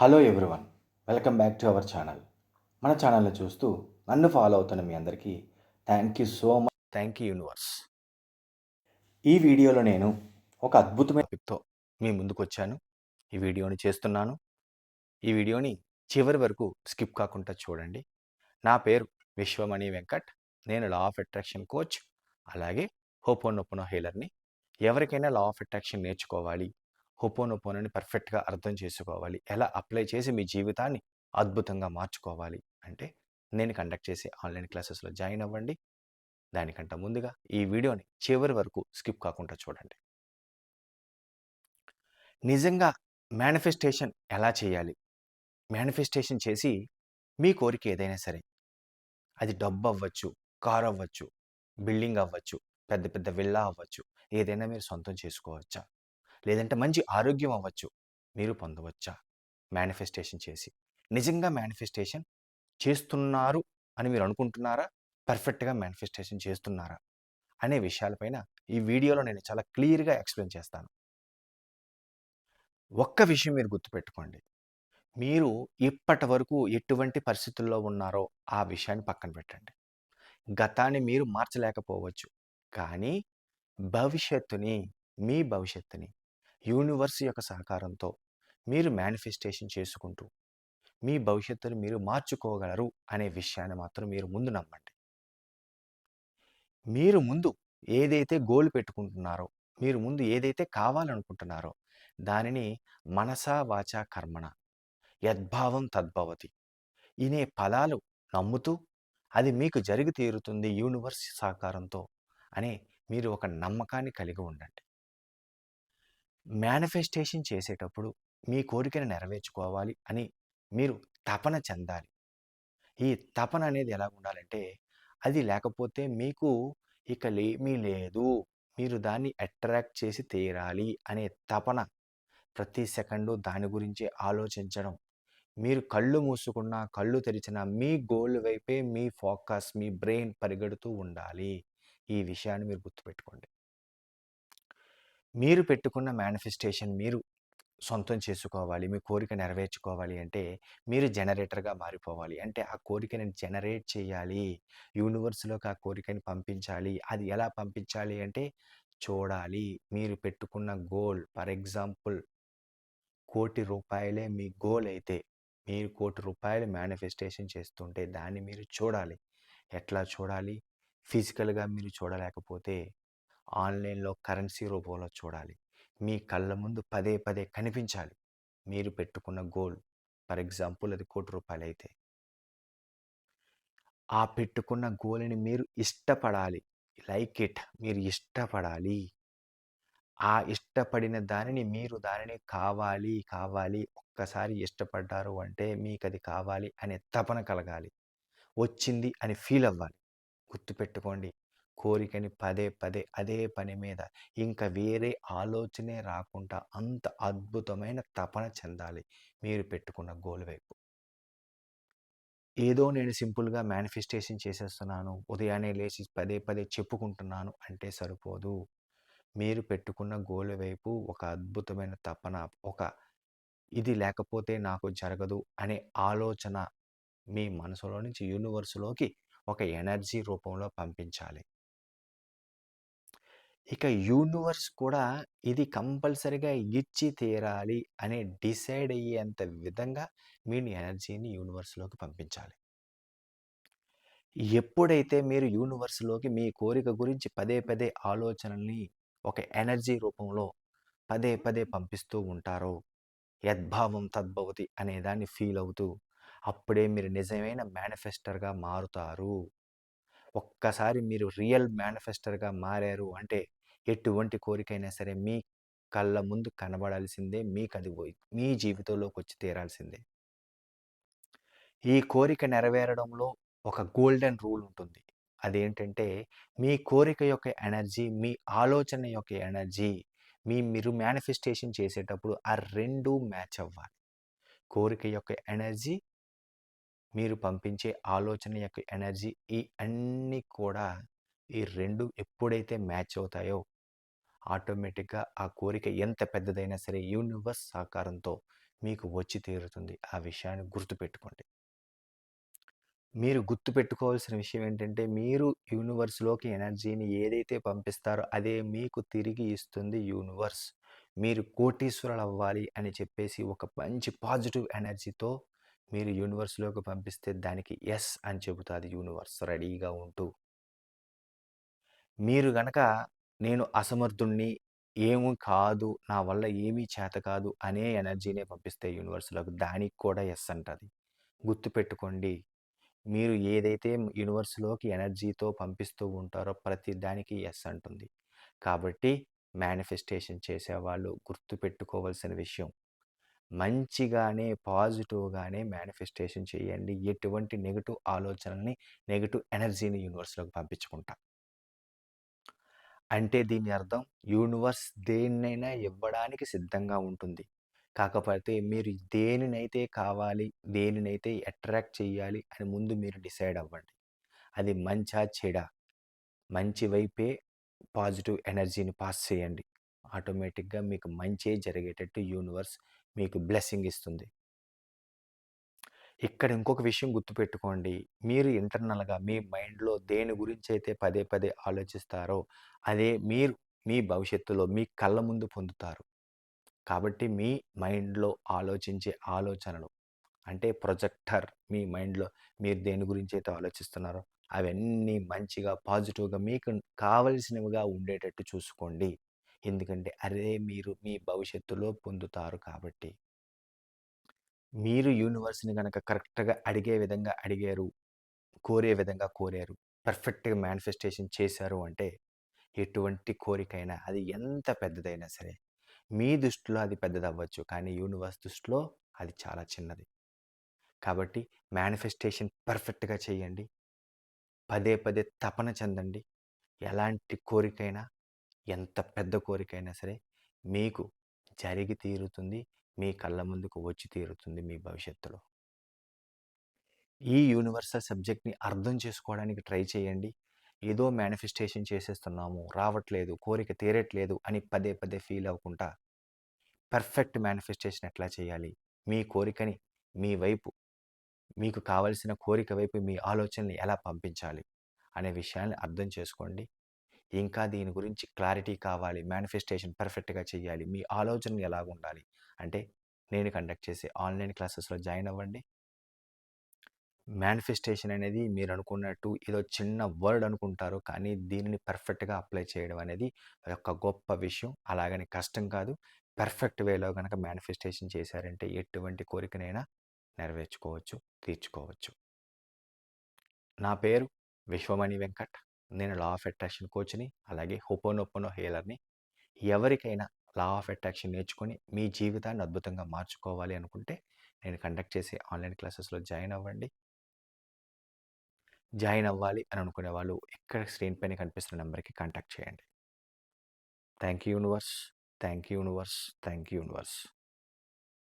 Hello everyone welcome back to our channel మన ఛానల్ని చూస్తూ నన్ను ఫాలో అవుతున్న మీ అందరికీ thank you so much thank you universe ఈ వీడియోలో నేను ఒక అద్భుతమైన టాపిక్తో మీ ముందుకు వచ్చాను. ఈ వీడియోని చేస్తున్నాను. ఈ వీడియోని చివరి వరకు స్కిప్ కాకుండా చూడండి. నా పేరు విశ్వమణి వెంకట్. నేను లా ఆఫ్ అట్రాక్షన్ కోచ్ అలాగే హోపోనొపోనో హీలర్ని ఎవరికైనా లా ఆఫ్ అట్రాక్షన్ నేర్చుకోవాలి. హోపోనొపోనోని పర్ఫెక్ట్గా అర్థం చేసుకోవాలి. ఎలా అప్లై చేసి మీ జీవితాన్ని అద్భుతంగా మార్చుకోవాలి అంటే నేను కండక్ట్ చేసే ఆన్లైన్ క్లాసెస్లో జాయిన్ అవ్వండి. దానికంటే ముందుగా ఈ వీడియోని చివరి వరకు స్కిప్ కాకుండా చూడండి. నిజంగా మేనిఫెస్టేషన్ ఎలా చేయాలి? మేనిఫెస్టేషన్ చేసి మీ కోరిక ఏదైనా సరే అది డబ్బు అవ్వచ్చు కార్ అవ్వచ్చు బిల్డింగ్ అవ్వచ్చు పెద్ద పెద్ద విల్లా అవ్వచ్చు ఏదైనా మీరు సొంతం చేసుకోవచ్చా? లేదంటే మంచి ఆరోగ్యం అవ్వచ్చు. మీరు పొందవచ్చా? మేనిఫెస్టేషన్ చేసి. నిజంగా మేనిఫెస్టేషన్ చేస్తున్నారు అని మీరు అనుకుంటున్నారా? పర్ఫెక్ట్గా మేనిఫెస్టేషన్ చేస్తున్నారా? అనే విషయాలపైన ఈ వీడియోలో నేను చాలా క్లియర్గా ఎక్స్ప్లెయిన్ చేస్తాను. ఒక్క విషయం మీరు గుర్తుపెట్టుకోండి. మీరు ఇప్పటి వరకు ఎటువంటి పరిస్థితుల్లో ఉన్నారో ఆ విషయాన్ని పక్కన పెట్టండి. గతాన్ని మీరు మార్చలేకపోవచ్చు. కానీ భవిష్యత్తుని మీ భవిష్యత్తుని యూనివర్స్ యొక్క సహకారంతో మీరు మేనిఫెస్టేషన్ చేసుకుంటూ మీ భవిష్యత్తును మీరు మార్చుకోగలరు అనే విషయాన్ని మాత్రం మీరు ముందు నమ్మండి. మీరు ముందు ఏదైతే గోల్ పెట్టుకుంటున్నారో మీరు ముందు ఏదైతే కావాలనుకుంటున్నారో దానిని మనసా వాచా కర్మణ యద్భావం తద్భవతి ఇనే పదాలు నమ్ముతూ అది మీకు జరిగి తీరుతుంది యూనివర్స్ సహకారంతో అనే మీరు ఒక నమ్మకాన్ని కలిగి ఉండండి. మేనిఫెస్టేషన్ చేసేటప్పుడు మీ కోరికను నెరవేర్చుకోవాలి అని మీరు తపన చెందాలి. ఈ తపన అనేది ఎలా ఉండాలంటే అది లేకపోతే మీకు ఇక లేమీ లేదు. మీరు దాన్ని అట్రాక్ట్ చేసి తీరాలి అనే తపన ప్రతి సెకండు దాని గురించి ఆలోచించడం. మీరు కళ్ళు మూసుకున్న కళ్ళు తెరిచిన మీ గోల్ వైపే మీ ఫోకస్ మీ బ్రెయిన్ పరిగెడుతూ ఉండాలి. ఈ విషయాన్ని మీరు గుర్తుపెట్టుకోండి. మీరు పెట్టుకున్న మేనిఫెస్టేషన్ మీరు సొంతం చేసుకోవాలి. మీ కోరిక నెరవేర్చుకోవాలి అంటే మీరు జనరేటర్గా మారిపోవాలి. అంటే ఆ కోరికని జనరేట్ చేయాలి. యూనివర్స్లోకి ఆ కోరికని పంపించాలి. అది ఎలా పంపించాలి అంటే చూడాలి. మీరు పెట్టుకున్న గోల్ ఫర్ ఎగ్జాంపుల్ కోటి రూపాయలే మీ గోల్ అయితే మీరు కోటి రూపాయలు మేనిఫెస్టేషన్ చేస్తుంటే దాన్ని మీరు చూడాలి. ఎట్లా చూడాలి? ఫిజికల్గా మీరు చూడలేకపోతే ఆన్లైన్లో కరెన్సీ రూపంలో చూడాలి. మీ కళ్ళ ముందు పదే పదే కనిపించాలి. మీరు పెట్టుకున్న గోల్ ఫర్ ఎగ్జాంపుల్ అది కోటి రూపాయలు అయితే ఆ పెట్టుకున్న గోల్ని మీరు ఇష్టపడాలి. Like it. మీరు ఇష్టపడాలి. ఆ ఇష్టపడిన దానిని మీరు దానిని కావాలి కావాలి ఒక్కసారి ఇష్టపడ్డారు అంటే మీకు అది కావాలి అనే తపన కలగాలి. వచ్చింది అని ఫీల్ అవ్వాలి. గుర్తుపెట్టుకోండి. కోరికని పదే పదే అదే పని మీద ఇంకా వేరే ఆలోచనే రాకుండా అంత అద్భుతమైన తపన చెందాలి మీరు పెట్టుకున్న గోల్ వైపు. ఏదో నేను సింపుల్గా మేనిఫెస్టేషన్ చేసేస్తున్నాను ఉదయాన్నే లేచి పదే పదే చెప్పుకుంటున్నాను అంటే సరిపోదు. మీరు పెట్టుకున్న గోల్ వైపు ఒక అద్భుతమైన తపన ఒక ఇది లేకపోతే నాకు జరగదు అనే ఆలోచన మీ మనసులో నుంచి యూనివర్స్లోకి ఒక ఎనర్జీ రూపంలో పంపించాలి. ఇక యూనివర్స్ కూడా ఇది కంపల్సరిగా ఇచ్చి తీరాలి అనే డిసైడ్ అయ్యేంత విధంగా మీ ఎనర్జీని యూనివర్స్లోకి పంపించాలి. ఎప్పుడైతే మీరు యూనివర్స్లోకి మీ కోరిక గురించి పదే పదే ఆలోచనల్ని ఒక ఎనర్జీ రూపంలో పదే పదే పంపిస్తూ ఉంటారో యద్భావం తద్భవతి అనే దాన్ని ఫీల్ అవుతూ అప్పుడే మీరు నిజమైన మేనిఫెస్టర్గా మారుతారు. ఒక్కసారి మీరు రియల్ మేనిఫెస్టర్గా మారారు. అంటే ఎటువంటి కోరికైనా సరే మీ కళ్ళ ముందు కనబడాల్సిందే. మీకు అది మీ జీవితంలోకి వచ్చి తీరాల్సిందే. ఈ కోరిక నెరవేరడంలో ఒక గోల్డెన్ రూల్ ఉంటుంది. అదేంటంటే మీ కోరిక యొక్క ఎనర్జీ మీ ఆలోచన యొక్క ఎనర్జీ మీ మీరు మేనిఫెస్టేషన్ చేసేటప్పుడు ఆ రెండు మ్యాచ్ అవ్వాలి. కోరిక యొక్క ఎనర్జీ మీరు పంపించే ఆలోచన యొక్క ఎనర్జీ ఈ అన్నీ కూడా ఈ రెండు ఎప్పుడైతే మ్యాచ్ అవుతాయో ఆటోమేటిక్గా ఆ కోరిక ఎంత పెద్దదైనా సరే యూనివర్స్ సహకారంతో మీకు వచ్చి తీరుతుంది. ఆ విషయాన్ని గుర్తుపెట్టుకోండి. మీరు గుర్తుపెట్టుకోవాల్సిన విషయం ఏంటంటే మీరు యూనివర్స్లోకి ఎనర్జీని ఏదైతే పంపిస్తారో అదే మీకు తిరిగి ఇస్తుంది యూనివర్స్. మీరు కోటీశ్వరులు అవ్వాలి అని చెప్పేసి ఒక మంచి పాజిటివ్ ఎనర్జీతో మీరు యూనివర్స్లోకి పంపిస్తే దానికి ఎస్ అని చెబుతుంది యూనివర్స్ రెడీగా ఉంటూ. మీరు గనక నేను అసమర్థుణ్ణి ఏమీ కాదు నా వల్ల ఏమీ చేత కాదు అనే ఎనర్జీనే పంపిస్తే యూనివర్స్లోకి దానికి కూడా ఎస్ అంటుంది. గుర్తుపెట్టుకోండి మీరు ఏదైతే యూనివర్స్లోకి ఎనర్జీతో పంపిస్తూ ఉంటారో ప్రతి దానికి ఎస్ అంటుంది. కాబట్టి మేనిఫెస్టేషన్ చేసేవాళ్ళు గుర్తుపెట్టుకోవాల్సిన విషయం మంచిగానే పాజిటివ్గానే మేనిఫెస్టేషన్ చేయండి. ఎటువంటి నెగిటివ్ ఆలోచనల్ని నెగిటివ్ ఎనర్జీని యూనివర్స్లోకి పంపించుకుంటా అంటే దీని అర్థం యూనివర్స్ దేన్నైనా ఇవ్వడానికి సిద్ధంగా ఉంటుంది. కాకపోతే మీరు దేనినైతే కావాలి దేనినైతే అట్రాక్ట్ చేయాలి అని ముందు మీరు డిసైడ్ అవ్వండి. అది మంచా చెడా? మంచి వైపే పాజిటివ్ ఎనర్జీని పాస్ చేయండి. ఆటోమేటిక్గా మీకు మంచి జరిగేటట్టు యూనివర్స్ మీకు బ్లెస్సింగ్ ఇస్తుంది. ఇక్కడ ఇంకొక విషయం గుర్తుపెట్టుకోండి. మీరు ఇంటర్నల్గా మీ మైండ్లో దేని గురించి అయితే పదే పదే ఆలోచిస్తారో అదే మీరు మీ భవిష్యత్తులో మీ కళ్ళ ముందు పొందుతారు. కాబట్టి మీ మైండ్లో ఆలోచించే ఆలోచనలు అంటే ప్రొజెక్టర్ మీ మైండ్లో మీరు దేని గురించి అయితే ఆలోచిస్తున్నారో అవన్నీ మంచిగా పాజిటివ్గా మీకు కావలసినవిగా ఉండేటట్టు చూసుకోండి. ఎందుకంటే అదే మీరు మీ భవిష్యత్తులో పొందుతారు కాబట్టి. మీరు యూనివర్స్ని కనుక కరెక్ట్గా అడిగే విధంగా అడిగారు కోరే విధంగా కోరారు పర్ఫెక్ట్గా మేనిఫెస్టేషన్ చేశారు అంటే ఎటువంటి కోరికైనా అది ఎంత పెద్దదైనా సరే మీ దృష్టిలో అది పెద్దది అవ్వచ్చు కానీ యూనివర్స్ దృష్టిలో అది చాలా చిన్నది. కాబట్టి మేనిఫెస్టేషన్ పర్ఫెక్ట్గా చేయండి. పదే పదే తపన చెందండి. ఎలాంటి కోరికైనా ఎంత పెద్ద కోరికైనా సరే మీకు జరిగి తీరుతుంది. మీ కళ్ళ ముందుకు వచ్చి తీరుతుంది మీ భవిష్యత్తులో. ఈ యూనివర్సల్ సబ్జెక్ట్ని అర్థం చేసుకోవడానికి ట్రై చేయండి. ఏదో మేనిఫెస్టేషన్ చేసేస్తున్నాము రావట్లేదు కోరిక తీరట్లేదు అని పదే పదే ఫీల్ అవ్వకుండా పర్ఫెక్ట్ మేనిఫెస్టేషన్ ఎట్లా చేయాలి? మీ కోరికని మీ వైపు మీకు కావలసిన కోరిక వైపు మీ ఆలోచనని ఎలా పంపించాలి? అనే విషయాన్ని అర్థం చేసుకోండి. ఇంకా దీని గురించి క్లారిటీ కావాలి మేనిఫెస్టేషన్ పర్ఫెక్ట్గా చేయాలి మీ ఆలోచన ఎలా ఉండాలి? అంటే నేను కండక్ట్ చేసే ఆన్లైన్ క్లాసెస్లో జాయిన్ అవ్వండి. మేనిఫెస్టేషన్ అనేది మీరు అనుకున్నట్టు ఏదో చిన్న వర్డ్ అనుకుంటారు కానీ దీనిని పర్ఫెక్ట్గా అప్లై చేయడం అనేది ఒక గొప్ప విషయం. అలాగని కష్టం కాదు. పర్ఫెక్ట్ వేలో కనుక మేనిఫెస్టేషన్ చేశారంటే ఎటువంటి కోరికనైనా నెరవేర్చుకోవచ్చు తీర్చుకోవచ్చు. నా పేరు విశ్వమణి వెంకట్. నేను లా ఆఫ్ అట్రాక్షన్ కోచ్ని అలాగే హోపోనోపోనో హేలర్ని ఎవరికైనా లా ఆఫ్ అట్రాక్షన్ నేర్చుకొని మీ జీవితాన్ని అద్భుతంగా మార్చుకోవాలి అనుకుంటే నేను కండక్ట్ చేసే ఆన్లైన్ క్లాసెస్లో జాయిన్ అవ్వండి. జాయిన్ అవ్వాలి అని అనుకునే వాళ్ళు ఎక్కడ స్క్రీన్ పైన కనిపిస్తున్న నెంబర్కి కాంటాక్ట్ చేయండి. Thank you universe thank you universe thank you universe